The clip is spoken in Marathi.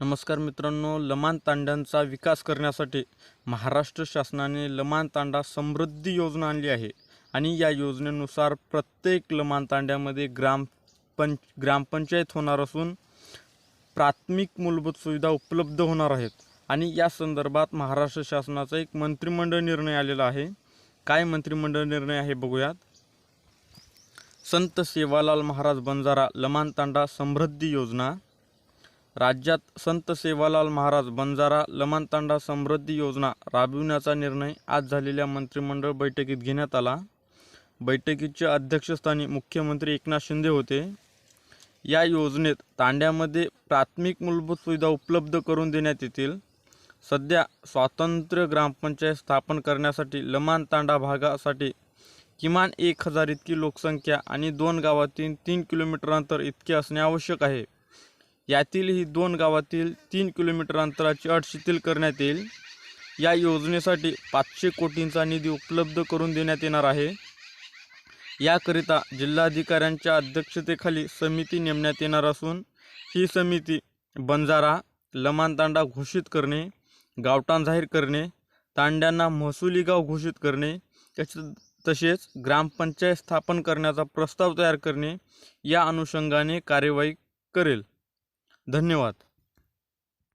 नमस्कार मित्रांनो लमान तांड्यांचा विकास करण्यासाठी महाराष्ट्र शासनाने लमान तांडा समृद्धी योजना आणली आहे. आणि या योजनेनुसार प्रत्येक लमान तांड्यामध्ये ग्रामपंच ग्रामपंचायत होणार असून प्राथमिक मूलभूत सुविधा उपलब्ध होणार आहेत. आणि या संदर्भात महाराष्ट्र शासनाचा एक मंत्रिमंडळ निर्णय आलेला आहे. काय मंत्रिमंडळ निर्णय आहे बघूयात. संत सेवालाल महाराज बंजारा लमान तांडा समृद्धी योजना राज्यात संत सेवालाल महाराज बंजारा लमाणतांडा समृद्धी योजना राबविण्याचा निर्णय आज झालेल्या मंत्रिमंडळ बैठकीत घेण्यात आला. बैठकीच्या अध्यक्षस्थानी मुख्यमंत्री एकनाथ शिंदे होते. या योजनेत तांड्यामध्ये प्राथमिक मूलभूत सुविधा उपलब्ध करून देण्यात येतील. सध्या स्वातंत्र्य ग्रामपंचायत स्थापन करण्यासाठी लमान तांडा भागासाठी किमान एक हजार इतकी लोकसंख्या आणि दोन गावातील तीन किलोमीटर अंतर इतके असणे आवश्यक आहे. यातील ही दोन गावातील तीन किलोमीटर अंतराची अट शिथिल करण्यात येईल. या योजनेसाठी पाचशे कोटींचा निधी उपलब्ध करून देण्यात येणार आहे. याकरिता जिल्हाधिकाऱ्यांच्या अध्यक्षतेखाली समिती नेमण्यात येणार असून ही समिती बंजारा लमानतांडा घोषित करणे गावठाण जाहीर करणे तांड्यांना महसुली गाव घोषित करणे त्याच तसेच ग्रामपंचायत स्थापन करण्याचा प्रस्ताव तयार करणे या अनुषंगाने कार्यवाही करेल. धन्यवाद.